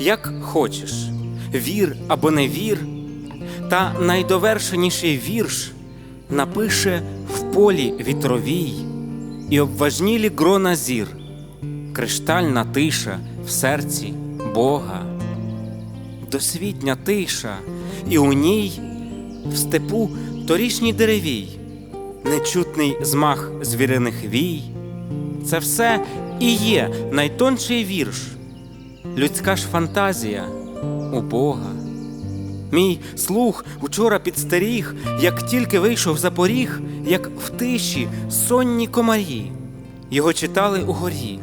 як хочеш, вір або не вір, та найдовершеніший вірш напише в полі вітровій і обважнілі грона зір, криштальна тиша в серці Бога, досвітня тиша, і у ній в степу торішній деревій, нечутний змах звіриних вій. Це все і є найтонший вірш, людська ж фантазія у Бога. Мій слух учора підстеріг, як тільки вийшов за поріг, як в тиші сонні комарі, його читали угорі,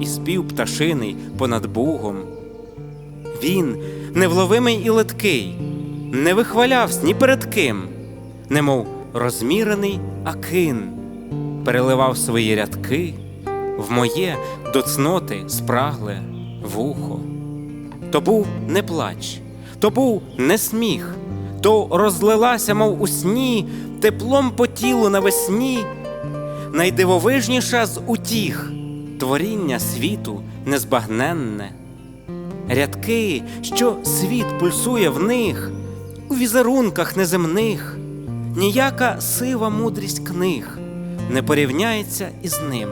і спів пташиний понад Бугом. Він невловимий і литкий, не вихвалявсь ні перед ким, немов розмірений акин, переливав свої рядки в моє до цноти спрагле вухо. То був не плач, то був не сміх, то розлилася, мов у сні, теплом по тілу навесні, найдивовижніша з утіх творіння світу незбагненне. Рядки, що світ пульсує в них, у візерунках неземних, ніяка сива мудрість книг не порівняється із ним.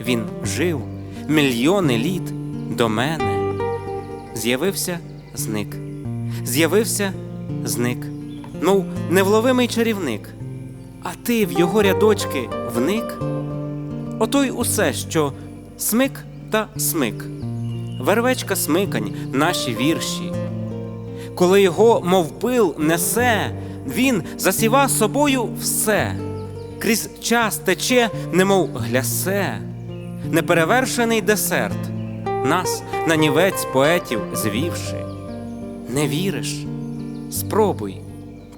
Він жив мільйони літ до мене. З'явився, зник, з'явився, зник, ну, невловимий чарівник. А ти в його рядочки вник? Ото й усе, що смик та смик, вервечка смикань, наші вірші. Коли його, мов пил, несе, він засіва собою все, крізь час тече, немов глясе, неперевершений десерт, нас на нівець поетів звівши. Не віриш? Спробуй,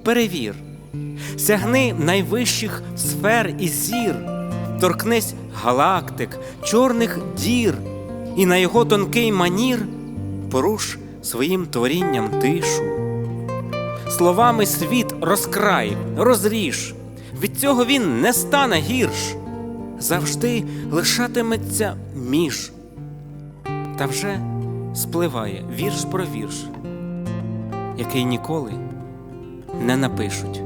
перевір, сягни найвищих сфер і зір, торкнись галактик, чорних дір, і на його тонкий манір поруш своїм творінням тишу. Словами світ розкрай, розріж, від цього він не стане гірш, завжди лишатиметься між. Та вже спливає вірш про вірш, який ніколи не напишуть.